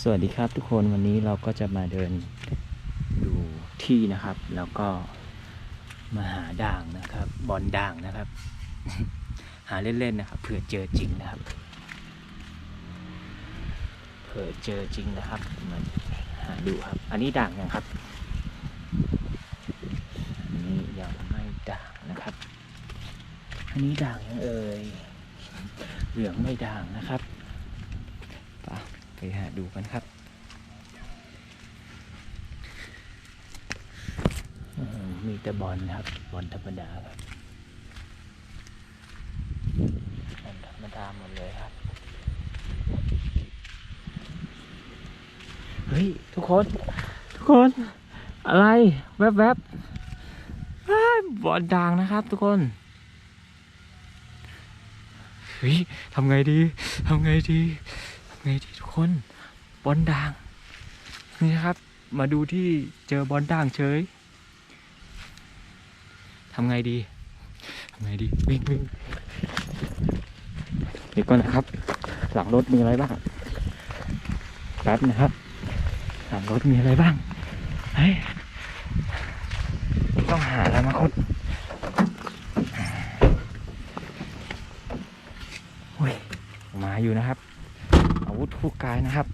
สวัสดีครับทุกคนวันนี้เราก็จะมาเดินดูที่นะครับ แล้วก็มาหาด่างนะครับ บอลด่างนะครับ หาเล่นๆนะครับเผื่อเจอจริงนะครับเผื่อเจอจริงนะครับมาหาดูครับ อันนี้ด่างยังครับอันนี้ยังไม่ด่างนะครับ อันนี้ด่างยังเอ่ยเหลืองไม่ด่างนะครับ หาดูกันครับมีแต่บอลนะครับ บอลธรรมดาครับบอลธรรมดาหมดเลยครับ เฮ้ย ทุกคน ทุกคน อะไร แวบๆบอ้ายบอลด่างนะครับทุกคนเฮ้ยทำไงดีทำไงดี ทำไงทุกคนบอลด่าง นี่นะครับ มาดูที่เจอบอลด่างเฉยทำไงดีทำไงดีวิ่งวิ่งเดี๋ยวก่อนนะครับ หลังรถมีอะไรบ้างแป๊บนะครับ หลังรถมีอะไรบ้างเฮ้ยต้องหาแล้วมาคุดโอ้ยมาอยู่นะครับ อาวุธคู่กายนะครับ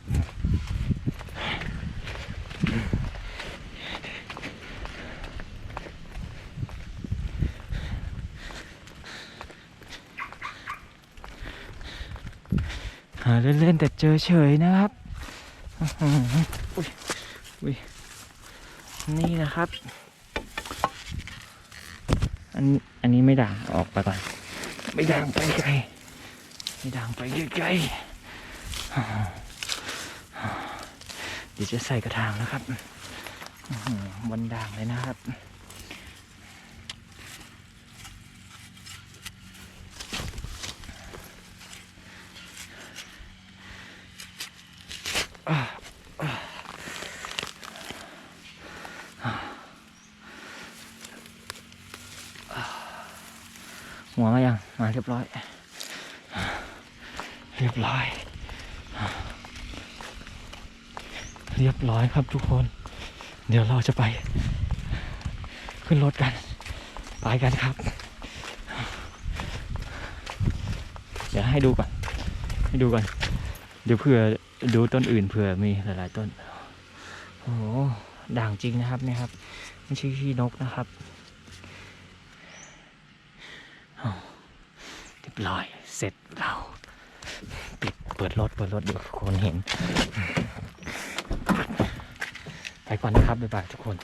หาเล่นๆแต่เจอเฉยนะครับอุ้ยอุ้ยนี่นะครับ อันอันนี้ไม่ด่างออกไปก่อน ไม่ด่างไปไกลไม่ด่างไปไกล เดี๋ยวจะใส่กระถางนะครับอื้อหือบนด่างเลยนะครับ หัวมายัง มาเรียบร้อย เรียบร้อย เรียบร้อยครับทุกคน เดี๋ยวเราจะไป ขึ้นรถกัน ไปกันครับ เดี๋ยวให้ดูก่อน ให้ดูก่อน เดี๋ยวเผื่อดูต้นอื่นเผื่อมีหลาย ๆ ต้น โอ้โห ด่างจริงนะครับเนี่ยครับ ไม่ใช่ขี้นกนะครับเรียบร้อย เสร็จเราปิดเปิดรถ เปิดรถเดี๋ยวคนเห็น ไปก่อนนะครับบ๊ายบายทุกคน